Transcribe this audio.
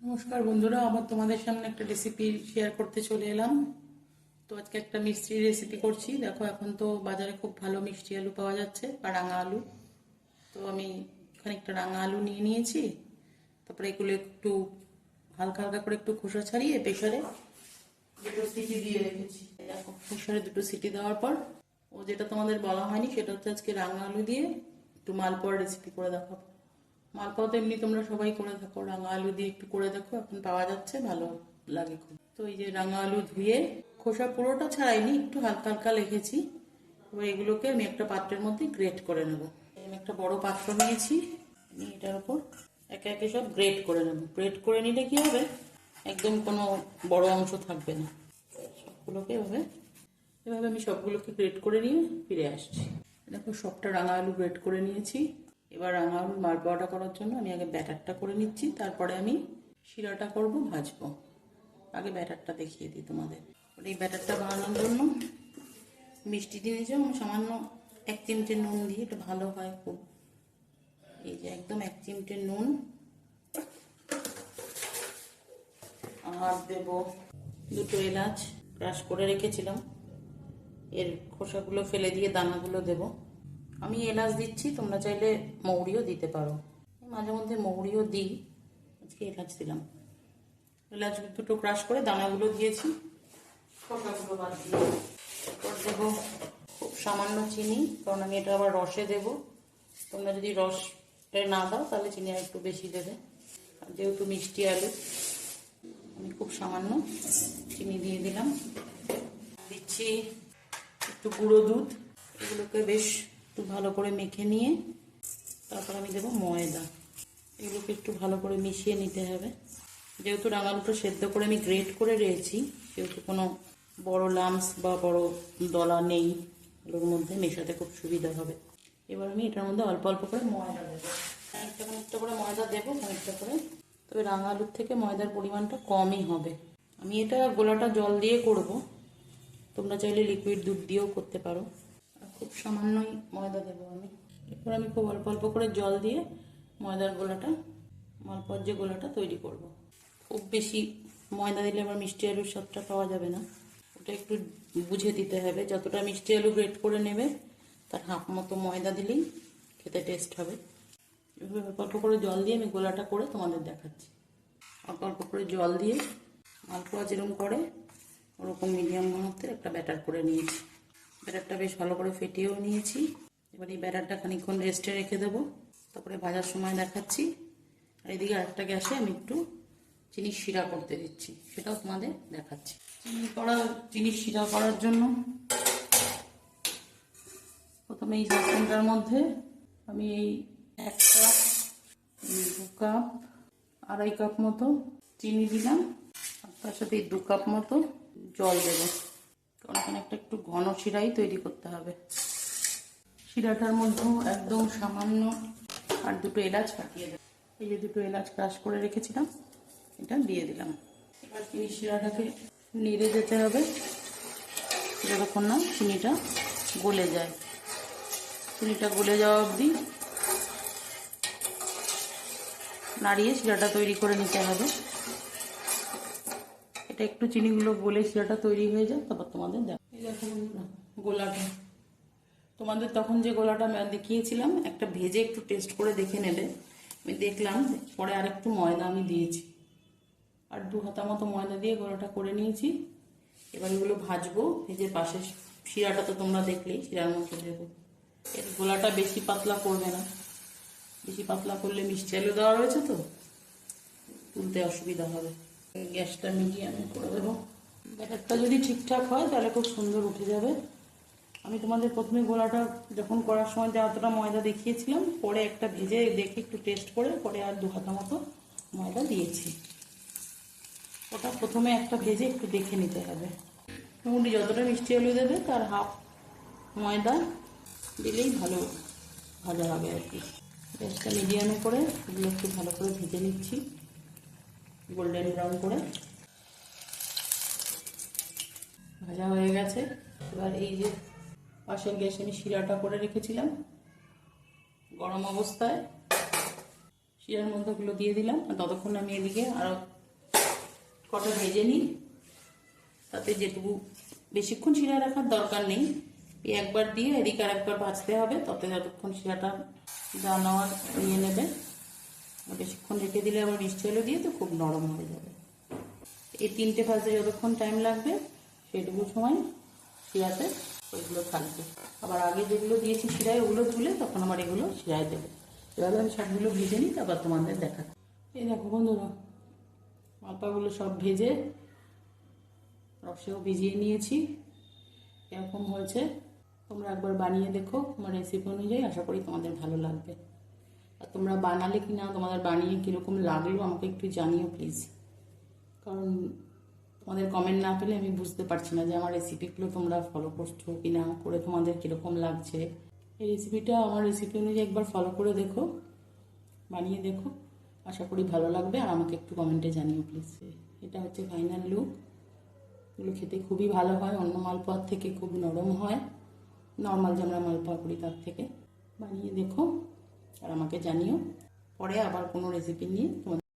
নমস্কার বন্ধুরা, আবার তোমাদের সামনে একটা রেসিপি শেয়ার করতে চলে এলাম। তো আজকে একটা মিষ্টি রেসিপি করছি। দেখো, এখন তো বাজারে খুব ভালো মিষ্টি আলু পাওয়া যাচ্ছে, বা রাঙা আলু। তো আমি খানিকটা রাঙা আলু নিয়ে নিয়েছি। তারপরে এগুলো একটু হালকা হালকা করে একটু খোসা ছাড়িয়ে প্রেশারে দুটো সিটি দিয়ে রেখেছি। দেখো প্রেশারে দুটো সিটি দেওয়ার পর, ও যেটা তোমাদের বলা হয়নি, সেটা হচ্ছে আজকে রাঙা আলু দিয়ে একটু মালপোয়ার রেসিপি করে দেখাবো। মালপোয়া তো এমনি তোমরা সবাই করে থাকো রাঙা আলু দিয়ে একটু করে দেখো এখন পাওয়া যাচ্ছে, ভালো লাগে খুব। তো এই যে রাঙা আলু ধুয়ে খোসা পুরোটা ছাড়াইনি, একটু হালকা হালকা লেখেছি। এবার এগুলোকে আমি একটা পাত্রের মধ্যে গ্রেট করে নেব। আমি একটা বড় পাত্র নিয়েছি, আমি এটার উপর একে একে সব গ্রেট করে নেব। গ্রেট করে নিলে কি হবে? একদম কোনো বড় অংশ থাকবে না। সবগুলোকে এভাবে এভাবে আমি সবগুলোকে গ্রেট করে নিয়ে ফিরে আসছি। দেখো সবটা রাঙা আলু গ্রেট করে নিয়েছি। এবার আলু মারপোয়াটা করার জন্য আমি আগে ব্যাটারটা করে নিচ্ছি, তারপরে আমি শিরাটা করব, ভাজবো। আগে ব্যাটারটা দেখিয়ে দিই তোমাদের। এই ব্যাটারটা বানানোর জন্য মিষ্টি দিয়েছে আমি সামান্য এক চিমটে নুন দিই এটা ভালো হয় খুব। এই যে একদম এক চিমটে নুন। আর দেব দুটো এলাচ ক্রাশ করে রেখেছিলাম। এর খোসাগুলো ফেলে দিয়ে দানাগুলো দেব। আমি এলাচ দিচ্ছি, তোমরা চাইলে মৌরিও দিতে পারো। মাঝে মধ্যে মৌরিও দিই, আজকে এলাচ দিলাম। এলাচ দুটো ক্রাশ করে দানাগুলো দিয়েছি, খোসাগুলো বাদ দিয়ে দেবো খুব সামান্য চিনি, কারণ আমি এটা আবার রসে দেব। তোমরা যদি রসটা না দাও, তাহলে চিনি আর একটু বেশি দেবে। যেহেতু মিষ্টি আলু, আমি খুব সামান্য চিনি দিয়ে দিলাম। দিচ্ছি একটু গুঁড়ো দুধ, এগুলোকে বেশ একটু ভালো করে মেখে নিয়ে তারপর আমি দেবো ময়দা। এগুলোকে একটু ভালো করে মিশিয়ে নিতে হবে। যেহেতু রাঙালুটো সেদ্ধ করে আমি গ্রেট করে রয়েছি সেহেতু কোনো বড় লামস বা বড় দলা নেই, এগুলোর মধ্যে মেশাতে খুব সুবিধা হবে। এবার আমি এটার মধ্যে অল্প অল্প করে ময়দা দেবো। খানিকটা খানিকটা করে ময়দা দেবো, খানিকটা করে। তবে রাঙা আলুর থেকে ময়দার পরিমাণটা কমই হবে। আমি এটা গোলাটা জল দিয়ে করব। তোমরা চাইলে লিকুইড দুধ দিয়েও করতে পারো। খুব সামান্যই ময়দা দেবো আমি। এরপর আমি খুব অল্প অল্প করে জল দিয়ে ময়দার গোলাটা, মালপোয়ার যে গোলাটা তৈরি করব। খুব বেশি ময়দা দিলে আবার মিষ্টি আলুর স্বাদটা পাওয়া যাবে না। ওটা একটু বুঝে দিতে হবে। যতটা মিষ্টি আলু গ্রেট করে নেবে, তার হাফ মতো ময়দা দিলেই খেতে টেস্ট হবে। এভাবে অল্প অল্প করে জল দিয়ে আমি গোলাটা করে তোমাদের দেখাচ্ছি। অল্প অল্প করে জল দিয়ে মালপোয়া যেরকম করে, ওরকম মিডিয়াম ঘনত্বের একটা ব্যাটার করে নিয়েছি। ব্যাটারটা বেশ ভালো করে ফেটিয়েও নিয়েছি। এবার এই ব্যাটারটা খানিকক্ষণ রেস্টে রেখে দেবো। তারপরে ভাজার সময় দেখাচ্ছি। আর এদিকে আরেকটা গ্যাসে আমি একটু চিনি শিরা করতে দিচ্ছি। সেটাও তোমাদের দেখাচ্ছি। চিনি করা, চিনি শিরা করার জন্য প্রথমে এই সসপ্যানটার মধ্যে আমি এই এক কাপ দু কাপ, আড়াই কাপ মতো চিনি দিলাম। তার সাথে দু কাপ মতো জল দেবো। কারণ একটা একটু ঘন শিরাই তৈরি করতে হবে। শিরাটার মধ্যেও একদম সামান্য আর দুটো এলাচ কাটিয়ে দেবো। এই যে দুটো এলাচ ক্রাশ করে রেখেছিলাম, এটা দিয়ে দিলাম। এবার চিনি শিরাটাকে নেড়ে যেতে হবে, যতক্ষণ না চিনিটা গলে যায়। চিনিটা গলে যাওয়া অবধি নাড়িয়ে শিরাটা তৈরি করে নিতে হবে। এটা একটু চিনিগুলো গলে শিরাটা তৈরি হয়ে যায়, তারপর তোমাদের দেখো গোলাটা। তোমাদের তখন যে গোলাটা দেখিয়েছিলাম, একটা ভেজে একটু টেস্ট করে দেখে নেবে। আমি দেখলাম, পরে আর একটু ময়দা আমি দিয়েছি। আর দু হাতা মতো ময়দা দিয়ে গোলাটা করে নিয়েছি। এবার এগুলো ভাজবো, ভেজে পাশে শিরাটা তো তোমরা দেখলেই শিরার মতো দেবো এর গোলাটা বেশি পাতলা করবে না। বেশি পাতলা করলে মিষ্টি আলু দেওয়া রয়েছে তো? তুলতে অসুবিধা হবে। গ্যাসটা মিডিয়ামে করে দেবো। ব্যাটারটা যদি ঠিকঠাক হয়, তাহলে খুব সুন্দর উঠে যাবে। আমি তোমাদের প্রথমে গোলাটা যখন করার সময় যে অতটা ময়দা দেখিয়েছিলাম, পরে একটা ভেজে দেখে একটু টেস্ট করে, পরে আর দু হাতা মতো ময়দা দিয়েছি। ওটা প্রথমে একটা ভেজে একটু দেখে নিতে হবে। মোটামুটি যতটা মিষ্টি আলু দেবে, তার হাফ ময়দা দিলেই ভালো, ভাজা হবে আর কি। গ্যাসটা মিডিয়ামে করে এগুলো একটু ভালো করে ভেজে নিচ্ছি। গোল্ডেন ব্রাউন করে। ভাজা হয়ে গেছে। এবার এই যে পাশের গ্যাসে আমি শিরাটা করে রেখেছিলাম। গরম অবস্থায় শিরার মধ্যে ওগুলো দিয়ে দিলাম। আর ততক্ষণ আমি এদিকে আরও কটা ভেজে নিই। তাতে যেটুকু বেশিক্ষণ শিরা রাখার দরকার নেই। একবার দিয়ে এদিকে আর একবার ভাজতে হবে তাতে যতক্ষণ শিরাটা যা নেওয়ার নিয়ে নেবে। বেশিক্ষণ রেখে দিলে আবার মিষ্টি আলু দিয়ে তো খুব নরম হয়ে যাবে। এই তিনটে ভাজতে যতক্ষণ টাইম লাগবে সেটুকু সময় শিরাতে ওইগুলো থাকবে। আবার আগে যেগুলো দিয়েছি শিরায়, ওগুলো তুলে তখন আমার এগুলো শিরায় দেবে। এভাবে আমি সবগুলো ভেজে নিই, তারপর তোমাদের দেখা এই দেখো বন্ধুরা মাপাগুলো সব ভেজে রসেও ভিজিয়ে নিয়েছি। এরকম হয়েছে। তোমরা একবার বানিয়ে দেখো আমার রেসিপি অনুযায়ী আশা করি তোমাদের ভালো লাগবে। আর তোমরা বানালে কি না তোমাদের বানিয়ে কীরকম লাগল, আমাকে একটু জানিও প্লিজ কারণ তোমাদের কমেন্ট না পেলে আমি বুঝতে পারছি না যে আমার রেসিপিগুলো তোমরা ফলো করছ কি না করে তোমাদের কীরকম লাগছে। এই রেসিপিটা আমার রেসিপি অনুযায়ী একবার ফলো করে দেখো, বানিয়ে দেখো। আশা করি ভালো লাগবে, আর আমাকে একটু কমেন্টে জানিও প্লিজ এটা হচ্ছে ফাইনাল লুক এগুলো খেতে খুবই ভালো হয়, অন্য মালপোয়ার থেকে খুব নরম হয়। নর্মাল যে আমরা মালপোয়া করি তার থেকে। বানিয়ে দেখো। আর আমাকে জানিও। পরে আবার কোনো রেসিপি নিয়ে তোমাদের